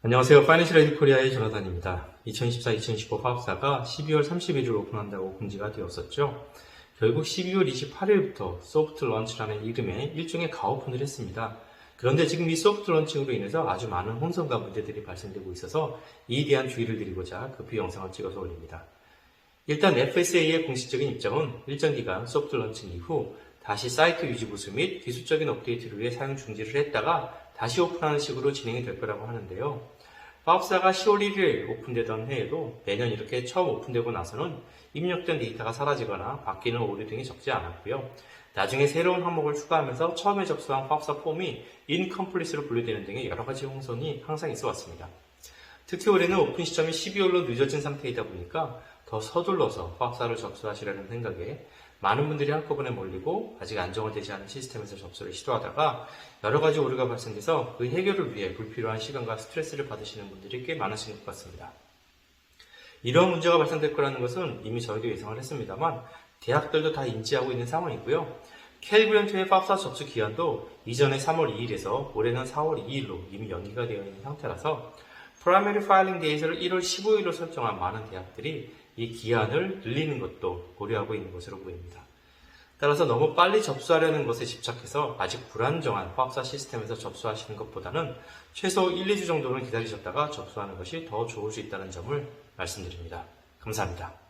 안녕하세요. 파이낸셜 에드 코리아의 조나단입니다. 2014-2015 파업사가 12월 31일 오픈한다고 공지가 되었었죠. 결국 12월 28일부터 소프트 런치라는 이름의 일종의 가오픈을 했습니다. 그런데 지금 이 소프트 런칭으로 인해서 아주 많은 혼선과 문제들이 발생되고 있어서 이에 대한 주의를 드리고자 급히 영상을 찍어서 올립니다. 일단 FSA의 공식적인 입장은 일정 기간 소프트 런칭 이후 다시 사이트 유지 보수 및 기술적인 업데이트를 위해 사용 중지를 했다가 다시 오픈하는 식으로 진행이 될 거라고 하는데요. 파업사가 10월 1일 오픈되던 해에도 매년 이렇게 처음 오픈되고 나서는 입력된 데이터가 사라지거나 바뀌는 오류 등이 적지 않았고요. 나중에 새로운 항목을 추가하면서 처음에 접수한 파업사 폼이 인컴플리스로 분류되는 등의 여러 가지 홍선이 항상 있어 왔습니다. 특히 올해는 오픈 시점이 12월로 늦어진 상태이다 보니까 더 서둘러서 파업사를 접수하시라는 생각에 많은 분들이 한꺼번에 몰리고 아직 안정화되지 않은 시스템에서 접수를 시도하다가 여러 가지 오류가 발생돼서 그 해결을 위해 불필요한 시간과 스트레스를 받으시는 분들이 꽤 많으신 것 같습니다. 이러한 문제가 발생될 거라는 것은 이미 저희도 예상을 했습니다만 대학들도 다 인지하고 있는 상황이고요. 캘그랜트의 팝사 접수 기한도 이전에 3월 2일에서 올해는 4월 2일로 이미 연기가 되어 있는 상태라서 프라이머리 파일링 데이트를 1월 15일로 설정한 많은 대학들이 이 기한을 늘리는 것도 고려하고 있는 것으로 보입니다. 따라서 너무 빨리 접수하려는 것에 집착해서 아직 불안정한 화합사 시스템에서 접수하시는 것보다는 최소 1, 2주 정도는 기다리셨다가 접수하는 것이 더 좋을 수 있다는 점을 말씀드립니다. 감사합니다.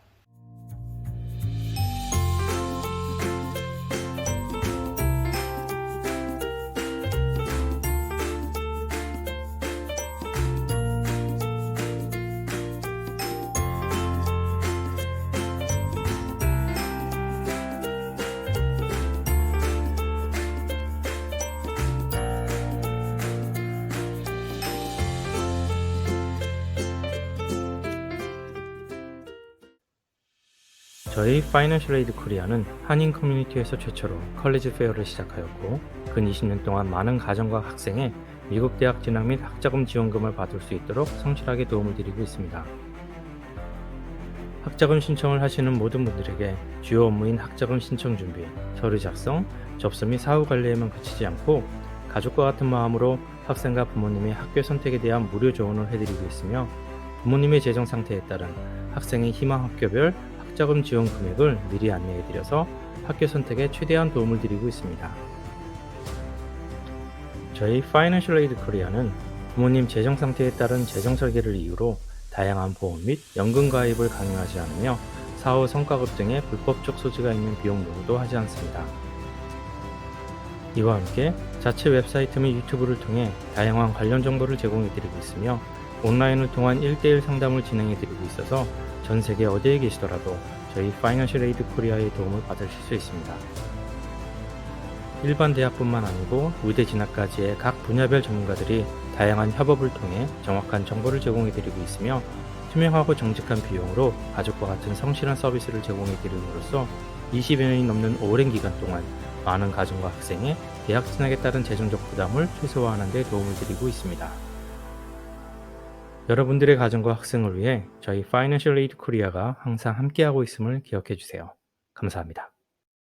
저희 파이낸셜 에이드 코리아는 한인 커뮤니티에서 최초로 컬리지 페어를 시작하였고 근 20년 동안 많은 가정과 학생의 미국 대학 진학 및 학자금 지원금을 받을 수 있도록 성실하게 도움을 드리고 있습니다. 학자금 신청을 하시는 모든 분들에게 주요 업무인 학자금 신청 준비, 서류 작성, 접수 및 사후 관리에만 그치지 않고 가족과 같은 마음으로 학생과 부모님의 학교 선택에 대한 무료 조언을 해드리고 있으며 부모님의 재정 상태에 따른 학생의 희망 학교별 학자금 지원 금액을 미리 안내해 드려서 학교 선택에 최대한 도움을 드리고 있습니다. 저희 Financial Aid Korea는 부모님 재정 상태에 따른 재정 설계를 이유로 다양한 보험 및 연금 가입을 강요하지 않으며 사후 성과급 등의 불법적 소지가 있는 비용 요구도 하지 않습니다. 이와 함께 자체 웹사이트 및 유튜브를 통해 다양한 관련 정보를 제공해 드리고 있으며 온라인을 통한 1대1 상담을 진행해 드리고 있어서 전 세계 어디에 계시더라도 저희 파이낸셜 에이드 코리아의 도움을 받으실 수 있습니다. 일반 대학뿐만 아니고 의대 진학까지의 각 분야별 전문가들이 다양한 협업을 통해 정확한 정보를 제공해 드리고 있으며 투명하고 정직한 비용으로 가족과 같은 성실한 서비스를 제공해 드림으로써 20여 년이 넘는 오랜 기간 동안 많은 가정과 학생의 대학 진학에 따른 재정적 부담을 최소화하는 데 도움을 드리고 있습니다. 여러분들의 가정과 학생을 위해 저희 Financial Aid Korea가 항상 함께하고 있음을 기억해 주세요. 감사합니다.